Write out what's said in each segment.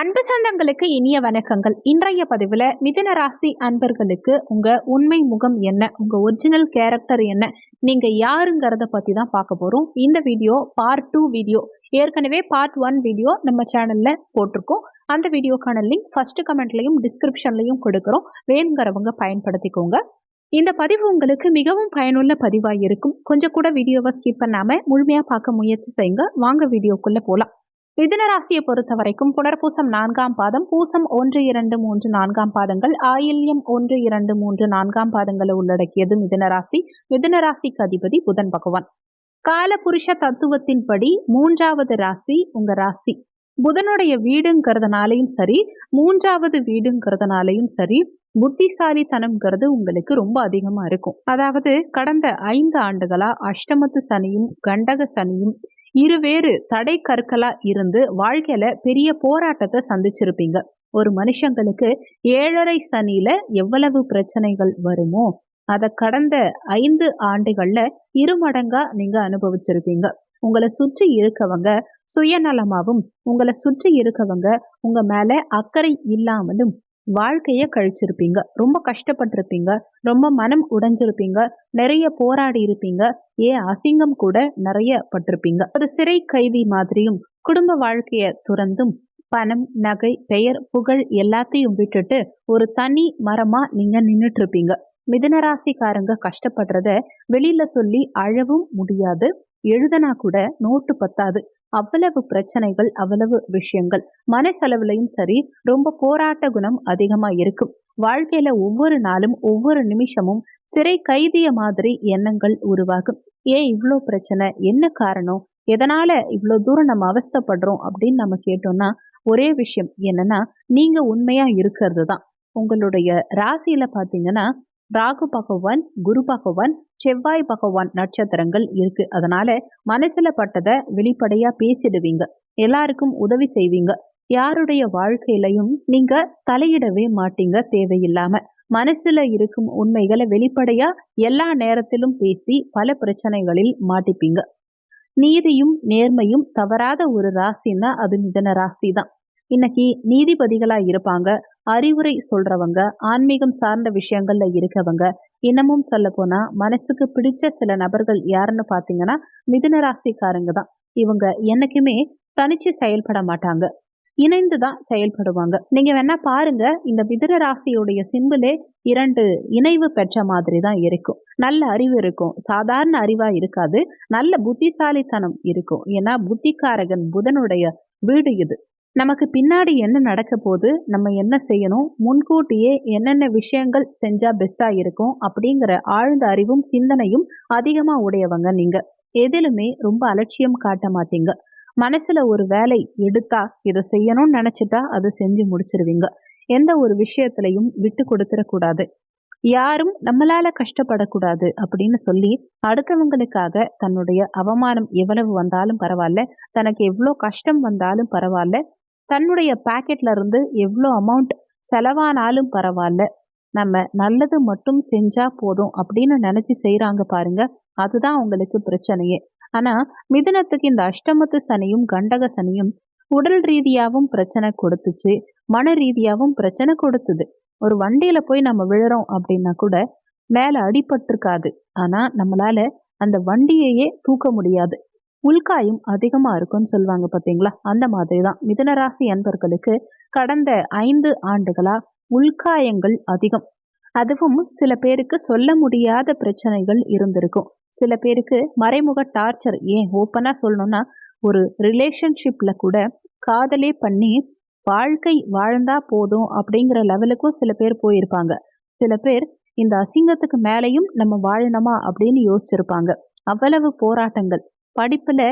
அன்பு சொந்தங்களுக்கு இனிய வணக்கங்கள். இன்றைய பதிவில் மிதன ராசி அன்பர்களுக்கு உங்கள் உண்மை முகம் என்ன? உங்கள் ஒரிஜினல் கேரக்டர் என்ன? நீங்கள் யாருங்கிறத பற்றி தான் பார்க்க போகிறோம் இந்த வீடியோ பார்ட் டூ வீடியோ ஏற்கனவே பார்ட் ஒன் வீடியோ நம்ம சேனலில் போட்டிருக்கோம். அந்த வீடியோக்கான லிங்க் ஃபஸ்ட்டு கமெண்ட்லையும் டிஸ்கிரிப்ஷன்லையும் கொடுக்குறோம். வேணுங்கிறவங்க பயன்படுத்திக்கோங்க. இந்த பதிவு உங்களுக்கு மிகவும் பயனுள்ள பதிவாக இருக்கும். கொஞ்சம் கூட வீடியோவை ஸ்கிப் பண்ணாமல் முழுமையாக பார்க்க முயற்சி செய்யுங்க. வாங்க வீடியோக்குள்ளே போகலாம் மிதுன ராசியை பொறுத்த வரைக்கும் புனர்பூசம் நான்காம் பாதம் பூசம் ஒன்று இரண்டு மூன்று நான்காம் பாதங்கள் ஆயில்யம் ஒன்று இரண்டு மூன்று நான்காம் பாதங்களை உள்ளடக்கியது மிதுன ராசி மிதுன ராசிக்கு அதிபதி புதன் பகவான். காலபுருஷ தத்துவத்தின்படி மூன்றாவது ராசி உங்க ராசி. புதனுடைய வீடுங்கிறதுனாலையும் சரி மூன்றாவது வீடுங்கிறதுனாலையும் சரி புத்திசாலித்தனம்ங்கிறது உங்களுக்கு ரொம்ப அதிகமா இருக்கும். அதாவது கடந்த ஐந்து ஆண்டுகளா அஷ்டமத்து சனியும் கண்டக சனியும் இருவேறு தடை கற்களா இருந்து வாழ்க்கையில பெரிய போராட்டத்தை சந்திச்சிருப்பீங்க. ஒரு மனுஷங்களுக்கு ஏழரை சனியில எவ்வளவு பிரச்சனைகள் வருமோ அதை கடந்த ஐந்து ஆண்டுகள்ல இருமடங்கா நீங்க அனுபவிச்சிருப்பீங்க. உங்களை சுற்றி இருக்கவங்க சுயநலமாகவும் உங்களை சுற்றி இருக்கவங்க உங்க மேல அக்கறை இல்லாமலும் வாழ்க்கைய கழிச்சிருப்பீங்க. ரொம்ப கஷ்டப்பட்டிருப்பீங்க. ரொம்ப மனம் உடைஞ்சிருப்பீங்க. நிறைய போராடி இருப்பீங்க. ஏன் அசிங்கம் கூட நிறைய பட்டிருப்பீங்க. ஒரு சிறை கைதி மாதிரியும் குடும்ப வாழ்க்கைய துறந்தும் பணம் நகை பெயர் புகழ் எல்லாத்தையும் விட்டுட்டு ஒரு தனி மரமா நீங்க நின்றுட்டு இருப்பீங்க மிதனராசிக்காரங்க கஷ்டப்படுறத வெளியில சொல்லி அழவும் முடியாது. எழுதனா கூட நோட்டு பத்தாது. அவ்வளவு பிரச்சனைகள் அவ்வளவு விஷயங்கள். மனசளவுலையும் சரி ரொம்ப போராட்ட குணம் அதிகமா இருக்கும். வாழ்க்கையில ஒவ்வொரு நாளும் ஒவ்வொரு நிமிஷமும் சிறை கைதிய மாதிரி எண்ணங்கள் உருவாகும். ஏன் இவ்வளோ பிரச்சனை? என்ன காரணம்? எதனால இவ்வளோ தூரம் நம்ம அவஸ்தப்படுறோம்? அப்படின்னு நம்ம கேட்டோம்னா ஒரே விஷயம் என்னன்னா நீங்க உண்மையா இருக்கிறது தான். உங்களுடைய ராசியில பாத்தீங்கன்னா ராகு பகவான் குரு பகவான் செவ்வாய் பகவான் நட்சத்திரங்கள் இருக்கு. அதனால மனசுல பட்டதை வெளிப்படையா பேசிடுவீங்க. எல்லாருக்கும் உதவி செய்வீங்க. யாருடைய வாழ்க்கையிலையும் நீங்க தலையிடவே மாட்டீங்க தேவையில்லாம. மனசுல இருக்கும் உண்மைகளை வெளிப்படையா எல்லா நேரத்திலும் பேசி பல பிரச்சனைகளில் மாட்டிப்பீங்க. நீதியும் நேர்மையும் தவறாத ஒரு ராசின்னா அது மிதன ராசி தான் இன்னைக்கு நீதிபதிகளா இருப்பாங்க. அறிவுரை சொல்றவங்க ஆன்மீகம் சார்ந்த விஷயங்கள்ல இருக்கவங்க இன்னமும் சொல்ல போனா மனசுக்கு பிடிச்ச சில நபர்கள் யாருன்னு பாத்தீங்கன்னா மிதுன ராசிக்காரங்க தான். இவங்க என்னைக்குமே தனிச்சு செயல்பட மாட்டாங்க. இணைந்து தான் செயல்படுவாங்க. நீங்க வேணா பாருங்க இந்த மிதுன ராசியுடைய சிம்பிளே இரண்டு இணைவு பெற்ற மாதிரி தான் இருக்கும். நல்ல அறிவு இருக்கும். சாதாரண அறிவா இருக்காது. நல்ல புத்திசாலித்தனம் இருக்கும். ஏன்னா புத்திகாரகன் புதனுடைய வீடு இது. நமக்கு பின்னாடி என்ன நடக்க போது நம்ம என்ன செய்யணும் முன்கூட்டியே என்னென்ன விஷயங்கள் செஞ்சா பெஸ்டா இருக்கும் அப்படிங்கிற ஆழ்ந்த அறிவும் சிந்தனையும் அதிகமா உடையவங்க நீங்க. எதிலுமே ரொம்ப அலட்சியம் காட்ட மாட்டீங்க. மனசுல ஒரு வேலை எடுத்தா இதை செய்யணும்னு நினைச்சிட்டா அதை செஞ்சு முடிச்சிருவீங்க. எந்த ஒரு விஷயத்திலையும் விட்டு கொடுத்துடக்கூடாது. யாரும் நம்மளால கஷ்டப்படக்கூடாது அப்படின்னு சொல்லி அடுத்தவங்களுக்காக தன்னுடைய அவமானம் எவ்வளவு வந்தாலும் பரவாயில்ல தனக்கு எவ்வளோ கஷ்டம் வந்தாலும் பரவாயில்ல தன்னுடைய பாக்கெட்ல இருந்து எவ்வளோ அமௌண்ட் செலவானாலும் பரவாயில்ல நம்ம நல்லது மட்டும் செஞ்சா போதும் அப்படின்னு நினைச்சு செய்யறாங்க பாருங்க. அதுதான் அவங்களுக்கு பிரச்சனையே. ஆனா மிதனத்துக்கு இந்த அஷ்டமத்து சனியும் கண்டக சனியும் உடல் ரீதியாகவும் பிரச்சனை கொடுத்துச்சு. மன ரீதியாகவும் பிரச்சனை கொடுத்துது. ஒரு வண்டியில போய் நம்ம விழுறோம் அப்படின்னா கூட மேல அடிபட்டிருக்காது. ஆனா நம்மளால அந்த வண்டியையே தூக்க முடியாது. உள்காயும் அதிகமா இருக்கும்னு சொல்லுவாங்க பார்த்தீங்களா அந்த மாதிரி தான் மிதனராசி அன்பர்களுக்கு கடந்த ஐந்து ஆண்டுகளா உள்காயங்கள் அதிகம். அதுவும் சில பேருக்கு சொல்ல முடியாத பிரச்சனைகள் இருந்திருக்கும். சில பேருக்கு மறைமுக டார்ச்சர் ஏன் ஓப்பனா சொல்லணும்னா ஒரு ரிலேஷன்ஷிப்ல கூட காதலே பண்ணி வாழ்க்கை வாழ்ந்தா போதும் அப்படிங்கிற லெவலுக்கும் சில பேர் போயிருப்பாங்க. சில பேர் இந்த அசிங்கத்துக்கு மேலையும் நம்ம வாழணுமா அப்படின்னு யோசிச்சிருப்பாங்க. அவ்வளவு போராட்டங்கள். படிப்பில்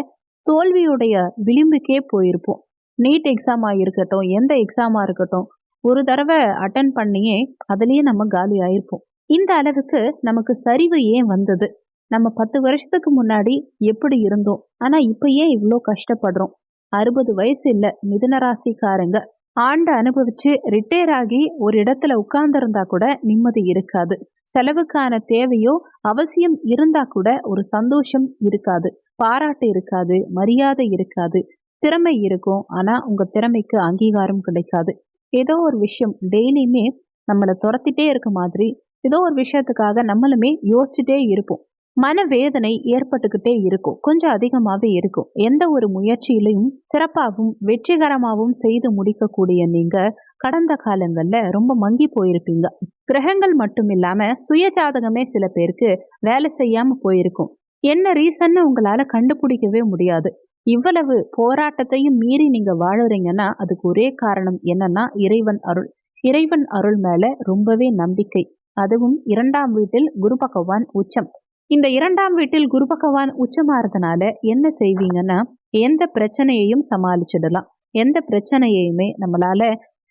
தோல்வியுடைய விளிம்புக்கே போயிருப்போம். நீட் எக்ஸாமாக இருக்கட்டும் எந்த எக்ஸாமாக இருக்கட்டும் ஒரு தடவை அட்டன் பண்ணியே அதுலேயே நம்ம காலி ஆயிருப்போம். இந்த அளவுக்கு நமக்கு சரிவு ஏன் வந்தது? நம்ம பத்து வருஷத்துக்கு முன்னாடி எப்படி இருந்தோம்? ஆனால் இப்போ ஏன் இவ்வளோ கஷ்டப்படுறோம்? அறுபது வயசு இல்லை மிதுனராசிக்காரங்க ஆண்டு அனுபவிச்சு ரிட்டையர் ஆகி ஒரு இடத்துல உட்கார்ந்துருந்தா கூட நிம்மதி இருக்காது. செலவுக்கான தேவையோ அவசியம் இருந்தா கூட ஒரு சந்தோஷம் இருக்காது. பாராட்டு இருக்காது மரியாதை இருக்காது திறமை இருக்கும். ஆனா உங்க திறமைக்கு அங்கீகாரம் கிடைக்காது. ஏதோ ஒரு விஷயம் டெய்லியுமே நம்மளை துரத்திட்டே இருக்க மாதிரி ஏதோ ஒரு விஷயத்துக்காக நம்மளுமே யோசிச்சுட்டே இருப்போம். மனவேதனை ஏற்பட்டுக்கிட்டே இருக்கும். கொஞ்சம் அதிகமாகவே இருக்கும். எந்த ஒரு முயற்சியிலையும் சிறப்பாகவும் வெற்றிகரமாகவும் செய்து முடிக்கக்கூடிய நீங்க கடந்த காலங்கள்ல ரொம்ப மங்கி போயிருப்பீங்க. கிரகங்கள் மட்டும் இல்லாம சுயஜாதகமே சில பேருக்கு வேலை செய்யாம போயிருக்கும். என்ன ரீசன்னு உங்களால கண்டுபிடிக்கவே முடியாது. இவ்வளவு போராட்டத்தையும் மீறி நீங்க வாழுறீங்கன்னா அதுக்கு ஒரே காரணம் என்னன்னா இறைவன் அருள். இறைவன் அருள் மேல ரொம்பவே நம்பிக்கை. அதுவும் இரண்டாம் வீட்டில் குரு பகவான் உச்சம். இந்த இரண்டாம் வீட்டில் குரு பகவான் உச்சமாறதுனால என்ன செய்வீங்கன்னா எந்த பிரச்சனையையும் சமாளிச்சிடலாம். எந்த பிரச்சனையுமே நம்மளால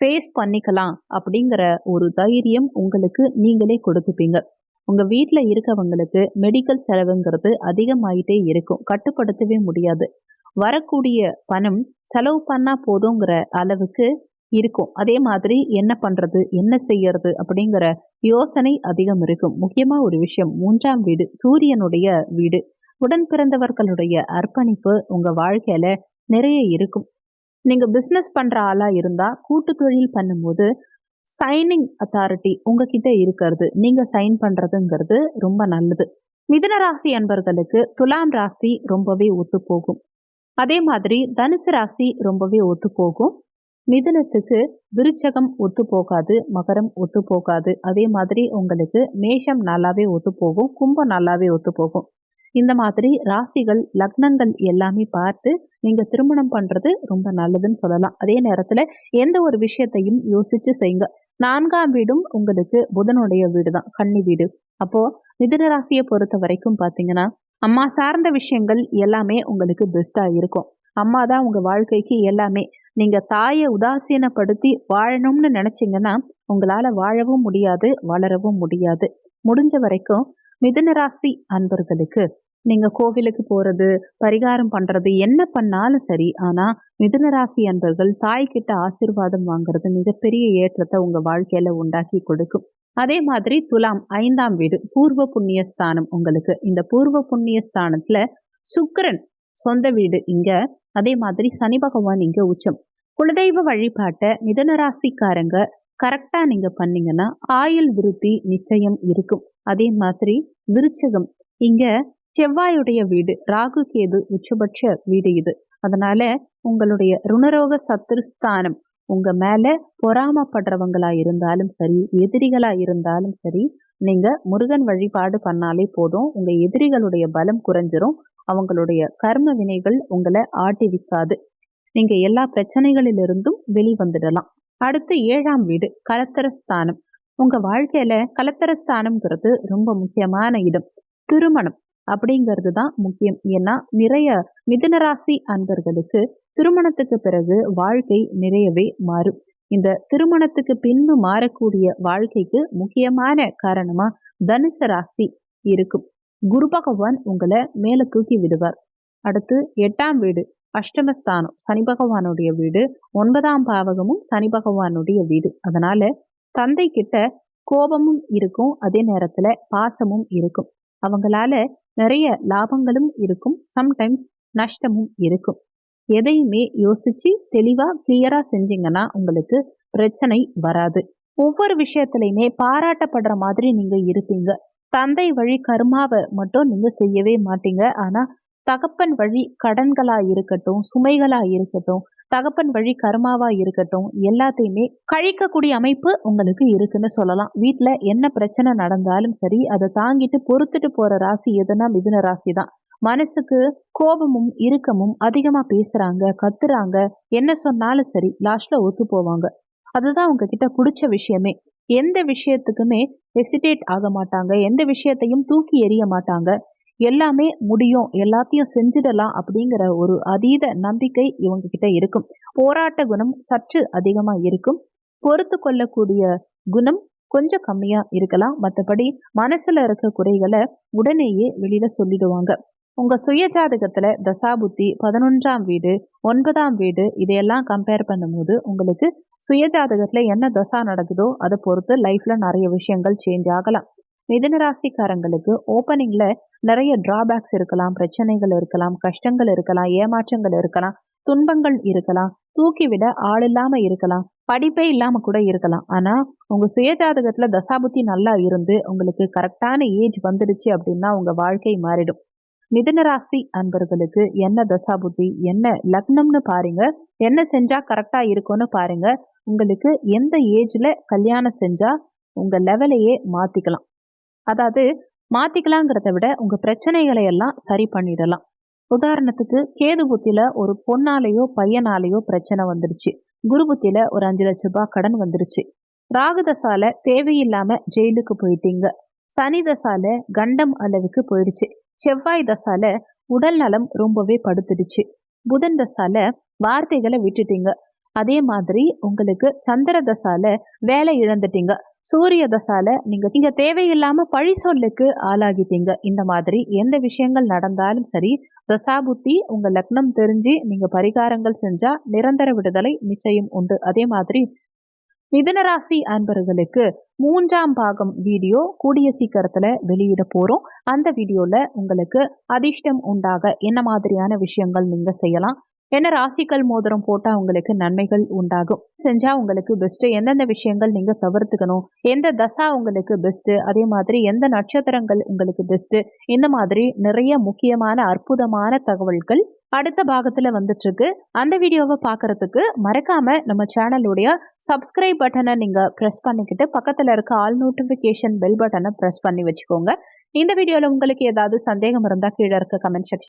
ஃபேஸ் பண்ணிக்கலாம் அப்படிங்கிற ஒரு தைரியம் உங்களுக்கு நீங்களே கொடுத்துப்பீங்க. உங்கள் வீட்டில் இருக்கவங்களுக்கு மெடிக்கல் செலவுங்கிறது அதிகமாயிட்டே இருக்கும். கட்டுப்படுத்தவே முடியாது. வரக்கூடிய பணம் செலவு பண்ணால் போதுங்கிற அளவுக்கு இருக்கும். அதே மாதிரி என்ன பண்ணுறது என்ன செய்யறது அப்படிங்கிற யோசனை அதிகம் இருக்கும். முக்கியமாக ஒரு விஷயம் மூன்றாம் வீடு சூரியனுடைய வீடு. உடன் பிறந்தவர்களுடைய அர்ப்பணிப்பு உங்கள் வாழ்க்கையில் நிறைய இருக்கும். நீங்கள் பிஸ்னஸ் பண்ணுற ஆளாக இருந்தால் கூட்டு தொழில் பண்ணும்போது சைனிங் அத்தாரிட்டி உங்ககிட்ட இருக்கிறது. நீங்க சைன் பண்றதுங்கிறது ரொம்ப நல்லது. மிதுன ராசி அன்பர்களுக்கு துலாம் ராசி ரொம்பவே ஒத்து போகும். அதே மாதிரி தனுசு ராசி ரொம்பவே ஒத்து போகும். மிதுனத்துக்கு விருச்சகம் ஒத்து போகாது மகரம் ஒத்து போகாது. அதே மாதிரி உங்களுக்கு மேஷம் நல்லாவே ஒத்து போகும் கும்பம் நல்லாவே ஒத்து போகும். இந்த மாதிரி ராசிகள் லக்னங்கள் எல்லாமே பார்த்து நீங்க திருமணம் பண்றது ரொம்ப நல்லதுன்னு சொல்லலாம். அதே நேரத்துல எந்த ஒரு விஷயத்தையும் யோசிச்சு செய்யுங்க. நான்காம் வீடும் உங்களுக்கு புதனுடைய வீடு தான் கன்னி வீடு. அப்போ மிதுன ராசியை பொறுத்த வரைக்கும் பாத்தீங்கன்னா அம்மா சார்ந்த விஷயங்கள் எல்லாமே உங்களுக்கு பெஸ்டா இருக்கும். அம்மா தான் உங்க வாழ்க்கைக்கு எல்லாமே. நீங்க தாயை உதாசீனப்படுத்தி வாழணும்னு நினைச்சீங்கன்னா உங்களால வாழவும் முடியாது வளரவும் முடியாது. முடிஞ்ச வரைக்கும் மிதுன ராசி அன்பர்களுக்கு நீங்க கோவிலுக்கு போறது பரிகாரம் பண்றது என்ன பண்ணாலும் சரி ஆனா மிதுன ராசி அன்பர்கள் தாய்கிட்ட ஆசிர்வாதம் வாங்குறது மிகப்பெரிய ஏற்றத்தை உங்க வாழ்க்கையில உண்டாக்கி கொடுக்கும். அதே மாதிரி துலாம் ஐந்தாம் வீடு பூர்வ புண்ணிய ஸ்தானம் உங்களுக்கு. இந்த பூர்வ புண்ணிய ஸ்தானத்தில் சுக்கரன் சொந்த வீடு இங்க. அதே மாதிரி சனி பகவான் இங்க உச்சம். குலதெய்வ வழிபாட்டை மிதன ராசிக்காரங்க கரெக்டா நீங்க பண்ணீங்கன்னா ஆயுள் விருத்தி நிச்சயம் இருக்கும். அதே மாதிரி விருச்சகம் இங்க செவ்வாயுடைய வீடு ராகு கேது உச்சபட்ச வீடு இது. அதனால உங்களுடைய ருணரோக சத்துருஸ்தானம் உங்க மேல பொறாமப்படுறவங்களா இருந்தாலும் சரி எதிரிகளா இருந்தாலும் சரி நீங்க முருகன் வழிபாடு பண்ணாலே போதும். உங்க எதிரிகளுடைய பலம் குறைஞ்சிரும். அவங்களுடைய கர்ம வினைகள் உங்களை ஆட்டிவிக்காது நீங்க எல்லா பிரச்சனைகளிலிருந்தும் வெளிவந்துடலாம். அடுத்து ஏழாம் வீடு கலத்தரஸ்தானம். உங்க வாழ்க்கையில கலத்தரஸ்தானம்ங்கிறது ரொம்ப முக்கியமான இடம். திருமணம். அப்படிங்கிறது தான் முக்கியம். ஏன்னா நிறைய மிதுனராசி அன்பர்களுக்கு திருமணத்துக்கு பிறகு வாழ்க்கை நிறையவே மாறும். இந்த திருமணத்துக்கு பின்பு மாறக்கூடிய வாழ்க்கைக்கு முக்கியமான காரணமா தனுசு ராசி இருக்கும். குரு பகவான் உங்களை மேலே தூக்கி விடுவார். அடுத்து எட்டாம் வீடு அஷ்டமஸ்தானம் சனி பகவானுடைய வீடு ஒன்பதாம் பாவகமும் சனி பகவானுடைய வீடு. அதனால தந்தை கிட்ட கோபமும் இருக்கும் அதே நேரத்துல பாசமும் இருக்கும். அவங்களால நிறைய லாபங்களும் இருக்கும். சம்டைம்ஸ் நஷ்டமும் இருக்கும். எதையுமே யோசிச்சு தெளிவா கிளியரா செஞ்சீங்கன்னா உங்களுக்கு பிரச்சனை வராது. ஒவ்வொரு விஷயத்திலையுமே பாராட்டப்படுற மாதிரி நீங்க இருப்பீங்க. தந்தை வழி கருமாவை மட்டும் நீங்க செய்யவே மாட்டீங்க. ஆனா தகப்பன் வழி கடன்களா இருக்கட்டும் சுமைகளா இருக்கட்டும் தகப்பன் வழி கருமாவா இருக்கட்டும் எல்லாத்தையுமே கழிக்கக்கூடிய அமைப்பு உங்களுக்கு இருக்குன்னு சொல்லலாம். வீட்டில் என்ன பிரச்சனை நடந்தாலும் சரி அதை தாங்கிட்டு பொறுத்துட்டு போற ராசி எதுனா மிதுன ராசி தான் மனசுக்கு கோபமும் இறுக்கமும் அதிகமா பேசுறாங்க கத்துறாங்க. என்ன சொன்னாலும் சரி லாஸ்ட்ல ஒத்து போவாங்க. அதுதான் உங்ககிட்ட பிடிச்ச விஷயமே. எந்த விஷயத்துக்குமே ஹெசிடேட் ஆக மாட்டாங்க. எந்த விஷயத்தையும் தூக்கி எறிய மாட்டாங்க. எல்லாமே முடியும். எல்லாத்தையும் செஞ்சிடலாம் அப்படிங்கிற ஒரு அதீத நம்பிக்கை இவங்க கிட்ட இருக்கும். போராட்ட குணம் சற்று அதிகமா இருக்கும். பொறுத்து கொள்ளக்கூடிய குணம் கொஞ்சம் கம்மியா இருக்கலாம். மற்றபடி மனசுல இருக்க குறைகளை உடனேயே வெளியில சொல்லிடுவாங்க. உங்க சுய ஜாதகத்துல தசாபுத்தி பதினொன்றாம் வீடு ஒன்பதாம் வீடு இதையெல்லாம் கம்பேர் பண்ணும்போது உங்களுக்கு சுய ஜாதகத்துல என்ன தசா நடக்குதோ அதை பொறுத்து லைஃப்ல நிறைய விஷயங்கள் சேஞ்ச் ஆகலாம். மிதனராசிக்காரங்களுக்கு ஓப்பனிங்கில் ஓப்பனிங்ல நிறைய டிராபேக்ஸ் இருக்கலாம் பிரச்சனைகள் இருக்கலாம் கஷ்டங்கள் இருக்கலாம் ஏமாற்றங்கள் இருக்கலாம் துன்பங்கள் இருக்கலாம் தூக்கிவிட ஆள் இல்லாம இருக்கலாம் படிப்பே இல்லாம கூட இருக்கலாம். ஆனா உங்க சுயஜாதகத்துல தசாபுத்தி நல்லா இருந்து உங்களுக்கு கரெக்டான ஏஜ் வந்துடுச்சு அப்படின்னா உங்க வாழ்க்கை மாறிடும். மிதனராசி அன்பர்களுக்கு என்ன தசாபுத்தி என்ன லக்னம்னு பாருங்க என்ன செஞ்சா கரெக்டா இருக்கும்னு பாருங்க உங்களுக்கு எந்த ஏஜ்ல கல்யாணம் செஞ்சா உங்க லெவலையே மாத்திக்கலாம். அதாவது மாத்திக்கலாங்கிறத விட உங்க பிரச்சனைகளை எல்லாம் சரி பண்ணிடலாம். உதாரணத்துக்கு கேது புத்தியில ஒரு பொண்ணாலேயோ பையனாலேயோ பிரச்சனை வந்துடுச்சு குரு புத்தியில ஒரு அஞ்சு லட்ச ரூபாய் கடன் வந்துடுச்சு ராகுதசால தேவையில்லாம ஜெயிலுக்கு போயிட்டீங்க. சனி தசால கண்டம் அளவுக்கு போயிடுச்சு செவ்வாய் தசால உடல் நலம் ரொம்பவே படுத்துடுச்சு. புதன் தசால வார்த்தைகளை விட்டுட்டீங்க. அதே மாதிரி உங்களுக்கு சந்திர தசால வேலை இழந்துட்டீங்க. சூரிய தசால நீங்க நீங்க தேவையில்லாம பழி சொல்லுக்கு ஆளாகிட்டீங்க. இந்த மாதிரி எந்த விஷயங்கள் நடந்தாலும் சரி தசாபுத்தி உங்க லக்னம் தெரிஞ்சு நீங்க பரிகாரங்கள் செஞ்சா நிரந்தர விடுதலை நிச்சயம் உண்டு. அதே மாதிரி மிதுனராசி அன்பர்களுக்கு மூன்றாம் பாகம் வீடியோ கூடிய சீக்கிரத்துல வெளியிட போறோம். அந்த வீடியோல உங்களுக்கு அதிர்ஷ்டம் உண்டாக என்ன மாதிரியான விஷயங்கள் நீங்க செய்யலாம் என்ன ராசிக்கல் மோதிரம் போட்டால் உங்களுக்கு நன்மைகள் உண்டாகும்? செஞ்சால் உங்களுக்கு பெஸ்ட்டு எந்தெந்த விஷயங்கள் நீங்கள் தவிர்த்துக்கணும்? எந்த தசா உங்களுக்கு பெஸ்ட்டு அதே மாதிரி எந்த நட்சத்திரங்கள் உங்களுக்கு பெஸ்ட்டு இந்த மாதிரி நிறைய முக்கியமான அற்புதமான தகவல்கள் அடுத்த பாகத்தில் வந்துட்டு இருக்கு அந்த வீடியோவை பாக்குறதுக்கு மறக்காம நம்ம சேனலுடைய சப்ஸ்கிரைப் பட்டனை நீங்கள் ப்ரெஸ் பண்ணிக்கிட்டு பக்கத்தில் இருக்க ஆல் நோட்டிஃபிகேஷன் பெல் பட்டனை ப்ரெஸ் பண்ணி வச்சுக்கோங்க. இந்த வீடியோவில் உங்களுக்கு ஏதாவது சந்தேகம் இருந்தால் கீழே இருக்க கமெண்ட் செக்ஷன்